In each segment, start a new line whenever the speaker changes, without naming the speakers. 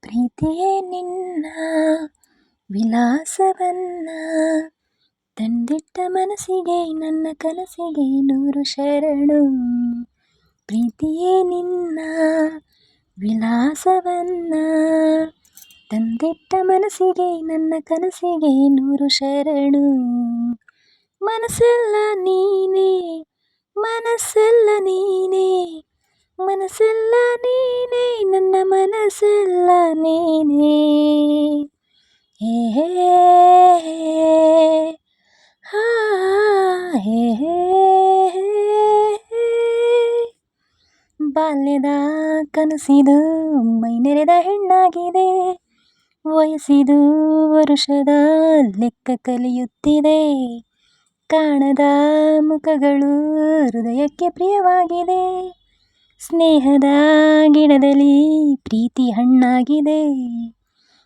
ಪ್ರೀತಿಯೇ ನಿನ್ನ ವಿಲಾಸವನ್ನ. ತಂದಿಟ್ಟ ಮನಸ್ಸಿಗೆ, ನನ್ನ ಕನಸಿಗೆ ನೂರು ಶರಣು. ಪ್ರೀತಿಯೇ ನಿನ್ನ ವಿಲಾಸವನ್ನ. ತಂದಿಟ್ಟ ಮನಸ್ಸಿಗೆ, ನನ್ನ ಕನಸಿಗೆ ನೂರು ಶರಣು. ಮನಸ್ಸೆಲ್ಲ ನೀನೇ ಮನಸ್ಸೆಲ್ಲ ನೀನೇ, ಮನಸ್ಸೆಲ್ಲ ಮನಸ್ಸೆಲ್ಲ ನೀನೇ. ಹೇ ಹೇ, ಹಾ, ಹೇ ಬಾಲ್ಯದ ಕನಸಿದು ಮೈನೆರೆದ ಹೆಣ್ಣಾಗಿದೆ. ವಯಸ್ಸಿದು ವರುಷದ ಲೆಕ್ಕ ಕಲಿಯುತ್ತಿದೆ. ಕಾಣದ ಮುಖಗಳು ಹೃದಯಕ್ಕೆ ಪ್ರಿಯವಾಗಿದೆ. ಸ್ನೇಹದ ಗಿಡದಲ್ಲಿ ಪ್ರೀತಿ ಹಣ್ಣಾಗಿದೆ.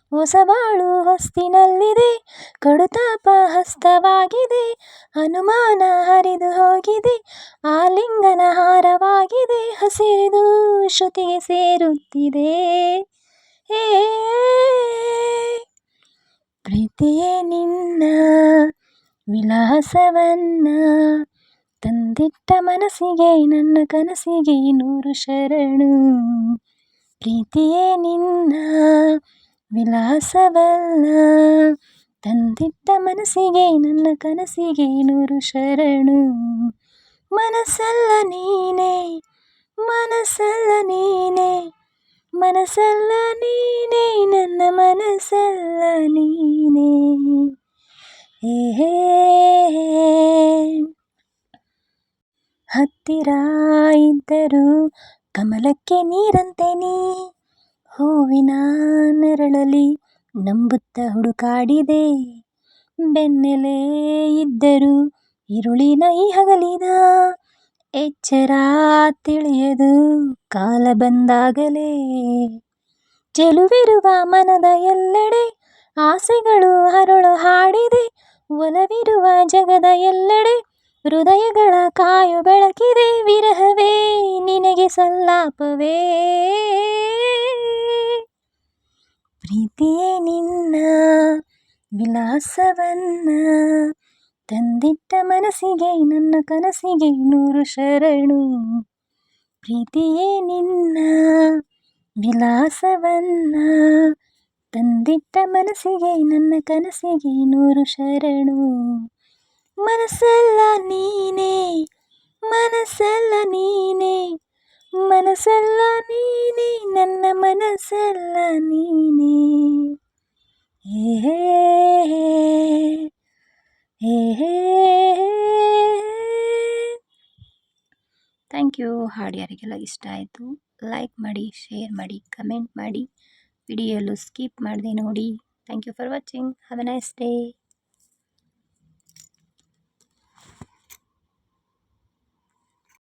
ಹೊಸ ಬಾಳು ಹೊಸ್ತಿನಲ್ಲಿದೆ. ಕಡುತಾಪ ಹಸ್ತವಾಗಿದೆ. ಹನುಮಾನ ಹರಿದು ಹೋಗಿದೆ. ಆಲಿಂಗನ ಹಾರವಾಗಿದೆ. ಹಸಿರಿದು ಶ್ರುತಿಗೆ ಸೇರುತ್ತಿದೆ. ಏ ಪ್ರೀತಿಯೇ ನಿನ್ನ ವಿಲಾಸವನ್ನ ತಂದಿಟ್ಟ ಮನಸ್ಸಿಗೆ, ನನ್ನ ಕನಸಿಗೆ ನೂರು ಶರಣು. ಪ್ರೀತಿಯೇ ನಿನ್ನ, ವಿಲಾಸವಲ್ಲ. ತಂದಿಟ್ಟ ಮನಸ್ಸಿಗೆ, ನನ್ನ ಕನಸಿಗೆ ನೂರು ಶರಣು. ಮನಸ್ಸಲ್ಲ ನೀನೇ ಮನಸ್ಸಲ್ಲ ನೀನೇ ಮನಸ್ಸಲ್ಲ ನೀನೇ, ನನ್ನ ಮನಸ್ಸಲ್ಲ ನೀನೇ ಹತ್ತಿರ ಇದ್ದರೂ ಕಮಲಕ್ಕೆ ನೀರಂತೆ ನೀ. ಹೂವಿನ ನೆರಳಲಿ ನಂಬುತ್ತ ಹುಡುಕಾಡಿದೆ. ಬೆನ್ನೆಲೆ ಇದ್ದರೂ ಇರುಳಿನ ಈ ಹಗಲಿನ. ಎಚ್ಚರ ತಿಳಿಯದು ಕಾಲ ಬಂದಾಗಲೇ. ಚೆಲುವಿರುವ ಮನದ ಎಲ್ಲೆಡೆ ಆಸೆಗಳು ಹರಳು ಹಾಡಿದೆ. ಒಲವಿರುವ ಜಗದ ಎಲ್ಲೆಡೆ ಹೃದಯಗಳ ಕಾಯು ಬೆಳಕಿದೆ, ವಿರಹವೇ ನಿನಗೆ ಸಲ್ಲಾಪವೇ. ಪ್ರೀತಿಯೇ ನಿನ್ನ ವಿಲಾಸವನ್ನ ತಂದಿಟ್ಟ ಮನಸ್ಸಿಗೆ, ನನ್ನ ಕನಸಿಗೆ ನೂರು ಶರಣು. ಪ್ರೀತಿಯೇ ನಿನ್ನ ವಿಲಾಸವನ್ನ ತಂದಿಟ್ಟ ಮನಸ್ಸಿಗೆ, ನನ್ನ ಕನಸಿಗೆ ನೂರು ಶರಣು. ಮನಸ್ಸೆಲ್ಲ ನೀನೇ ಮನಸ್ಸೆಲ್ಲ ನೀನೇ ಮನಸ್ಸೆಲ್ಲ ನೀನೇ, ನನ್ನ ಮನಸ್ಸೆಲ್ಲ ನೀನೇ. ಥ್ಯಾಂಕ್ ಯು ಹಾಡು ಯಾರಿಗೆಲ್ಲ ಇಷ್ಟ ಆಯಿತು. ಲೈಕ್ ಮಾಡಿ, ಶೇರ್ ಮಾಡಿ, ಕಮೆಂಟ್ ಮಾಡಿ. ವಿಡಿಯೋ ಎಲ್ಲೂ ಸ್ಕಿಪ್ ಮಾಡಿದೆ ನೋಡಿ. Thank you for watching. Have a nice day.